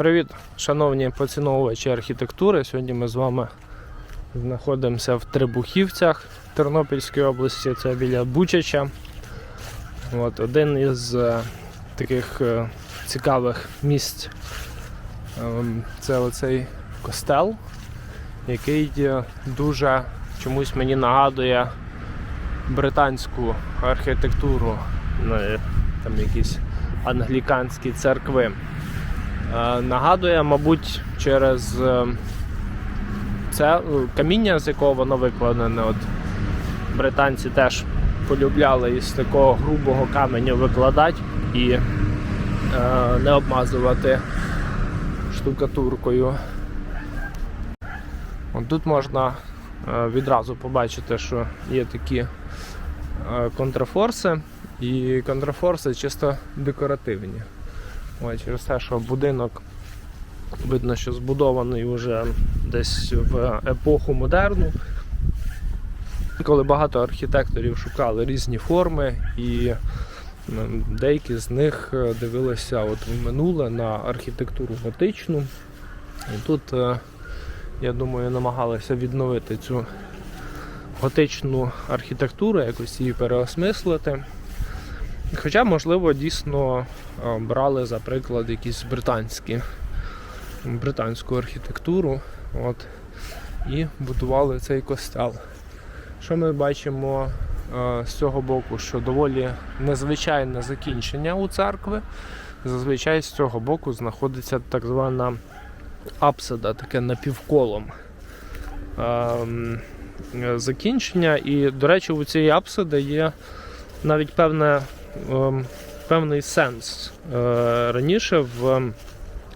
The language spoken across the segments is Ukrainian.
Привіт, шановні поціновувачі архітектури. Сьогодні ми з вами знаходимося в Трибухівцях Тернопільської області, це біля Бучача. От, один із е, таких е, цікавих місць ем, це оцей костел, який е, дуже чомусь мені нагадує британську архітектуру, ну, там якісь англіканські церкви. Е, Нагадує, мабуть, через е, це е, каміння, з якого воно викладене. От британці теж полюбляли із такого грубого каменю викладати і не обмазувати штукатуркою. От тут можна відразу побачити, що є такі контрафорси, і контрафорси чисто декоративні. Ось, через те, що будинок видно, що збудований вже десь в епоху модерну, коли багато архітекторів шукали різні форми, і деякі з них е, дивилися от в минуле на архітектуру готичну. І тут, е, я думаю, намагалися відновити цю готичну архітектуру, якось її переосмислити. Хоча, можливо, дійсно е, брали за приклад якісь британські, британську архітектуру от, і будували цей костел. Що ми бачимо е, з цього боку, що доволі незвичайне закінчення у церкви. Зазвичай з цього боку знаходиться так звана апсида, таке напівколом ем, закінчення. І, до речі, у цієї апсиди є навіть певне певний сенс. Е, Раніше, в,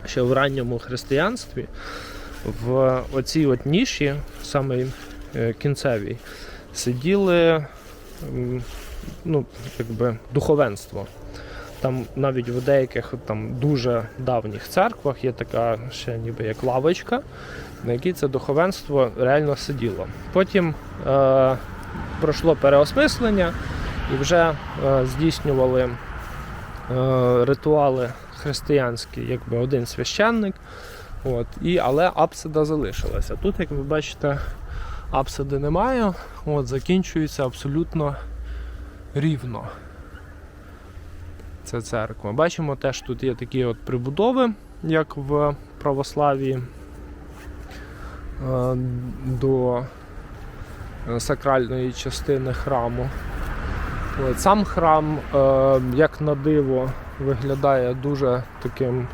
ще в ранньому християнстві, в оцій от ніші, саме кінцевій, сиділи ну, якби, духовенство. Там навіть в деяких там, дуже давніх церквах є така ще ніби як лавочка, на якій це духовенство реально сиділо. Потім е, пройшло переосмислення і вже е, здійснювали е, ритуали християнські, якби один священник. От, і, але апсида залишилася. Тут, як ви бачите, апсиди немає, от, закінчується абсолютно рівно. Це церква. Бачимо, теж тут є такі от прибудови, як в православії е, до сакральної частини храму. От, Сам храм, е, як на диво, виглядає дуже таким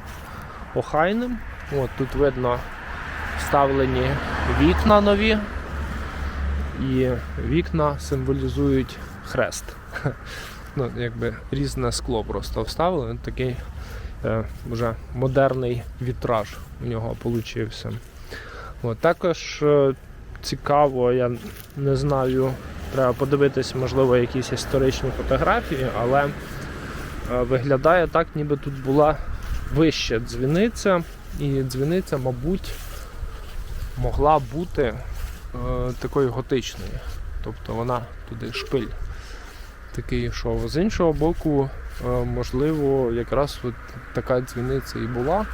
охайним. От, тут видно вставлені вікна нові, і вікна символізують хрест. Ну, якби різне скло просто вставили. Такий е, вже модерний вітраж у нього получився. От, також е, цікаво, я не знаю, треба подивитись, можливо, якісь історичні фотографії, але е, виглядає так, ніби тут була вища дзвіниця, і дзвіниця, мабуть, могла бути е, такою готичною. Тобто вона туди шпиль такий йшов. З іншого боку, е, можливо, якраз от така дзвіниця і була.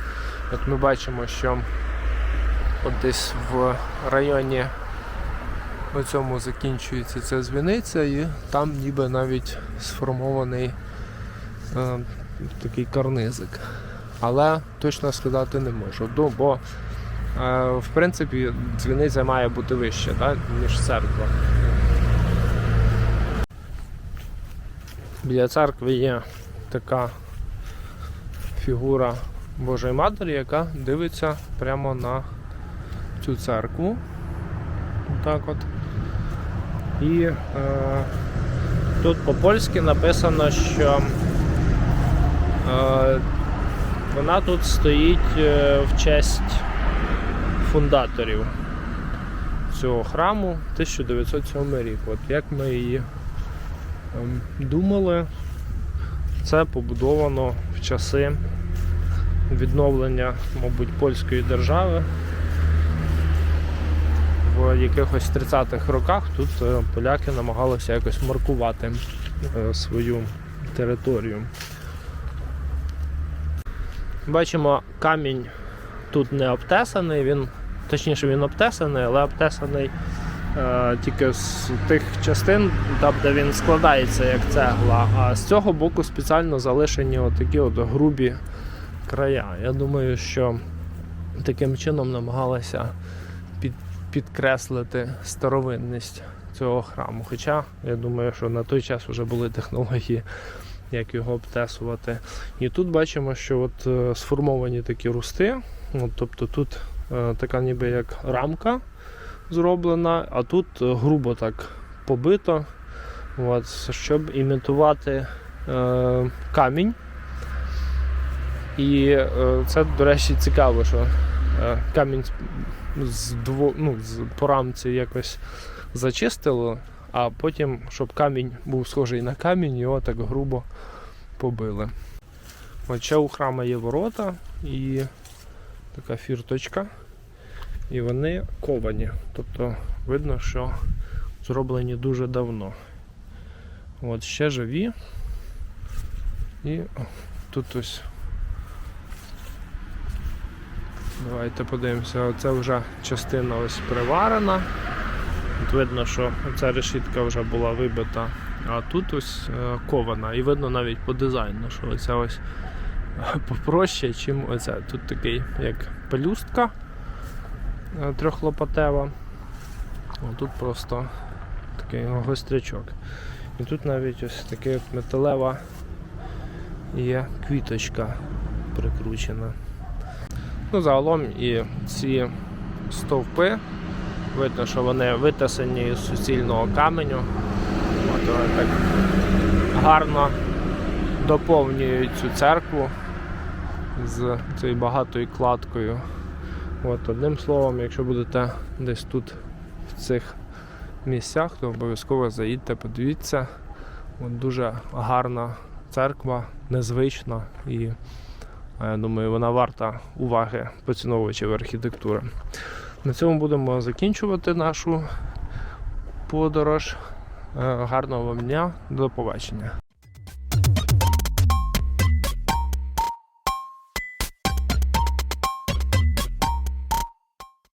От ми бачимо, що от десь в районі у цьому закінчується ця дзвіниця, і там ніби навіть сформований е, такий карнизик. Але точно сказати не можу. Бо е, в принципі дзвіниця має бути вища, так, ніж церква. Біля церкви є така фігура Божої Матері, яка дивиться прямо на цю церкву. Так от. І е, тут по-польськи написано, що е, вона тут стоїть е, в честь фундаторів цього храму 1907 рік. От як ми її ем, думали, це побудовано в часи відновлення, мабуть, польської держави. В якихось 30-х роках тут е, поляки намагалися якось маркувати е, свою територію. Бачимо камінь тут не обтесаний, він, точніше він обтесаний, але обтесаний е, тільки з тих частин, там, де він складається як цегла. А з цього боку спеціально залишені отакі от грубі края. Я думаю, що таким чином намагалися підкреслити старовинність цього храму. Хоча я думаю, що на той час вже були технології, як його обтесувати. І тут бачимо, що от е, сформовані такі русти. От, тобто тут е, така ніби як рамка зроблена, а тут е, грубо так побито, от, щоб імітувати е, камінь. І е, це, до речі, цікаво, що камінь з- дво, ну, з по рамці якось зачистило, а потім, щоб камінь був схожий на камінь, його так грубо побили. Ще у храма є ворота і така фірточка. І вони ковані. Тобто видно, що зроблені дуже давно. От ще живі. І о, тут ось. Давайте подивимося, це вже частина ось приварена. От видно, що ця решітка вже була вибита, а тут ось е, кована. І видно навіть по дизайну, що оця ось попроще, чим оця. Тут такий як пелюстка е, трьохлопатева. О, тут просто такий гострячок. І тут навіть ось така металева є квіточка прикручена. Ну, загалом і ці стовпи, видно, що вони витесані з суцільного каменю. От вони так гарно доповнюють цю церкву з цією багатою кладкою. От, одним словом, якщо будете десь тут в цих місцях, то обов'язково заїдьте, подивіться. От дуже гарна церква, незвична і я думаю, вона варта уваги поціновувачів архітектури. На цьому будемо закінчувати нашу подорож. Е, Гарного вам дня, до побачення.